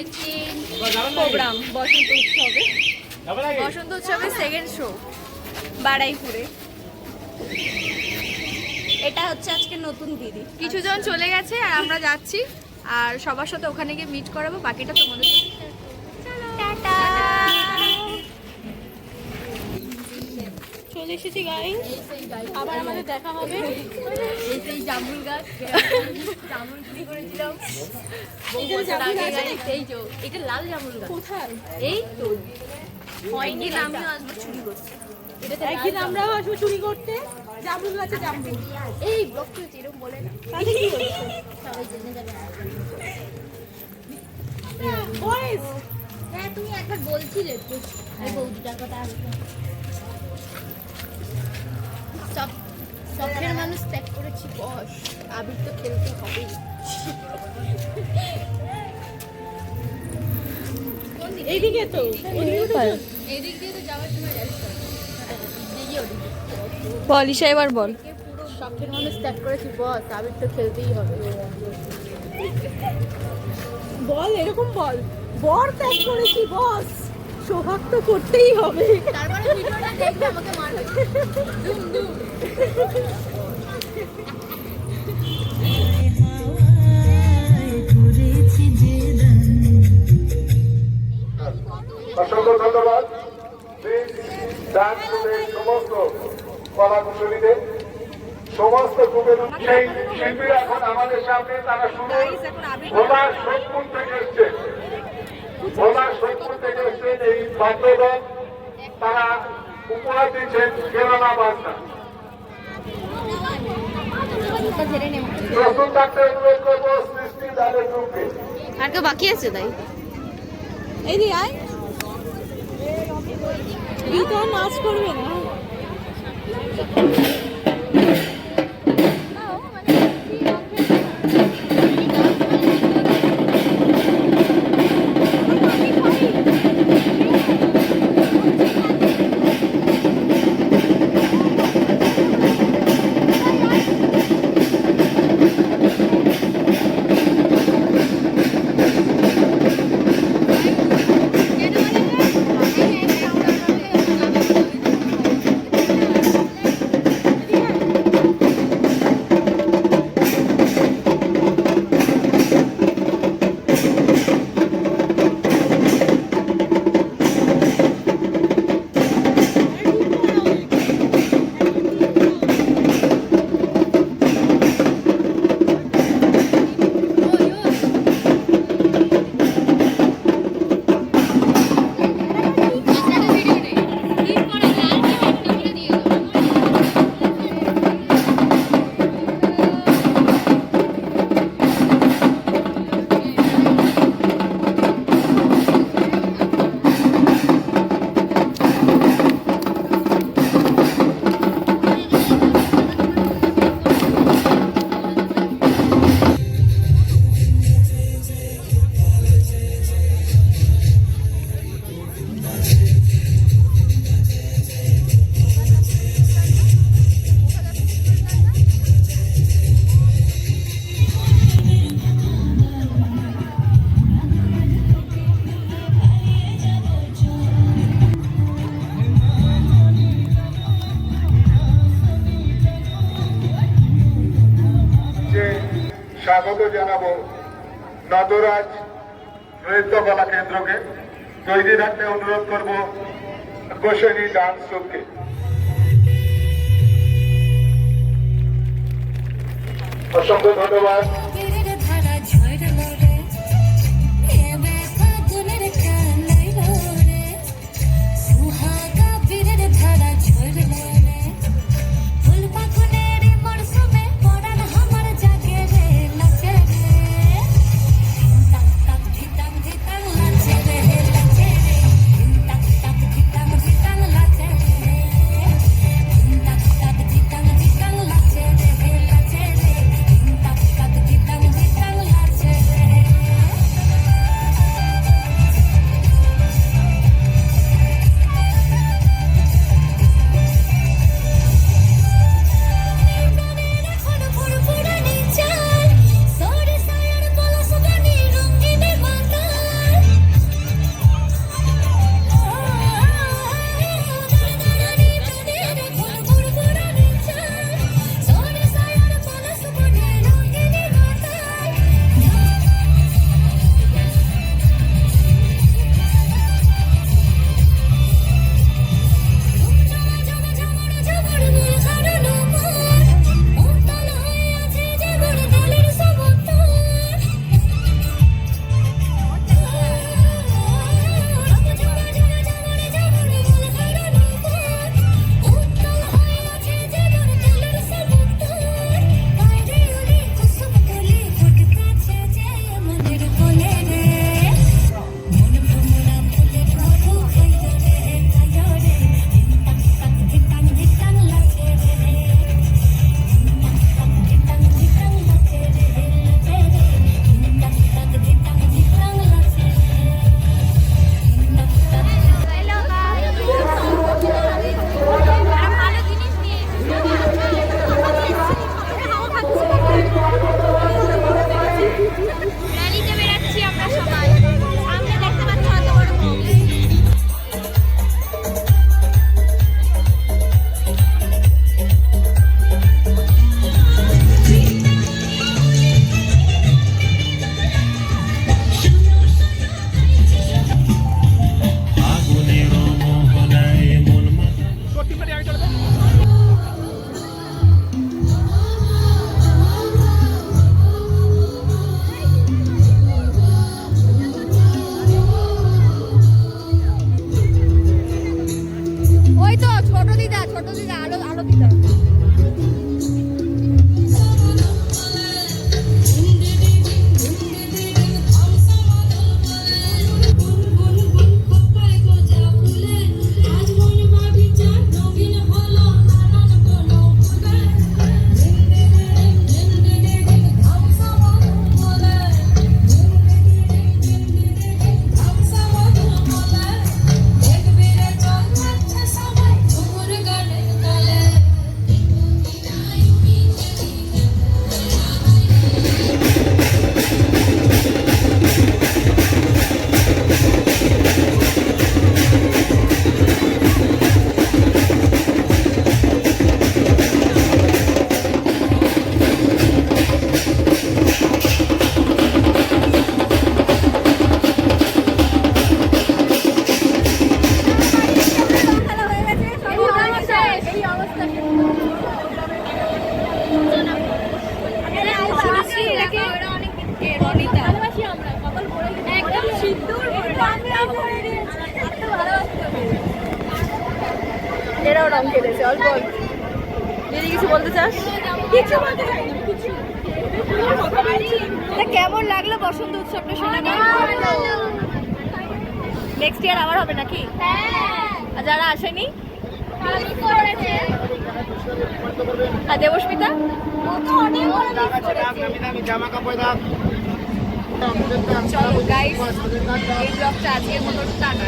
Second programme বসন্ত উৎসবে। বসন্ত উৎসবের second show বাড়াইপুরে এটা হচ্ছে আজকে নতুন দিদি। কিছুজন চলে গেছে আর আমরা যাচ্ছি আর সবার সাথে ওখানে গিয়ে মিট করাবো বাকিটা তোমাদের চলে এসেছি গাই আবার আমাদের দেখা হবে। এই জামুল গাছ। জামুল চুরি করেছিলাম। এটা এই তো লাল জামুল গাছ। কোথায়? এই তো। একদিন আমিও আসব চুরি করতে একদিন আমরাও আসব চুরি করতে। জামরুল গাছে জামরুল। এই ব্লক করেছি এরকম বলে না। সবাই জেনে যাবে। হ্যাঁ তুমি একবার বলছিলে তো এই বৌদিটার কথা সব শখের মানুষ ত্যাগ করেছি বস। আবির তো খেলতে হবেই। এইদিকে তো। দিয়ে যাওয়ার সময় যাচ্ছি। দিদি এবার বল। শখের মানুষ ত্যাগ করেছি বস। আবির তো খেলতেই হবে। বল এরকম বল। বর ত্যাগ করেছি বস। সোহাগ তো করতেই হবে। তারপরে ভিডিওটা দেখবে আমাকে মারবে। দুম দুম। অসংখ্য ধন্যবাদ। প্লিজ ডান্স গ্রুপের সমস্ত কলাকুশলীদের সমস্ত গ্রুপের সেই শিল্পীরা এখন আমাদের সামনে তারা শুধু ভোলার সোদপুর থেকে এসছে। ভোলার সোদপুর থেকে এসছেন এই বাদ্যদল তারা উপহার দিচ্ছেন কেরালা বাজনা প্রস্তুত থাকতে অনুরোধ করব সৃষ্টি তাদের গ্রুপকে আর কেউ বাকি আছে তাই? এইদিকে আয়। গীতা নাচ করবে না। স্বাগত জানাব নটরাজ নৃত্যকলা কেন্দ্রকে। তৈরি থাকতে অনুরোধ করব গোসনী ডান্স গ্রুপকে অসংখ্য ধন্যবাদ। ছেলেরাও রং খেলেছে অল্প অল্প। যদি কিছু বলতে চাস? কিছু বলতে চাই কেমন লাগল বসন্ত উৎসবটা শুনে? নেক্সট ইয়ার আবার হবে নাকি? আর যারা আসেনি? আর দেবস্মিতা? চলো গাইস এই ব্লগটা আজকের মতো টাটা।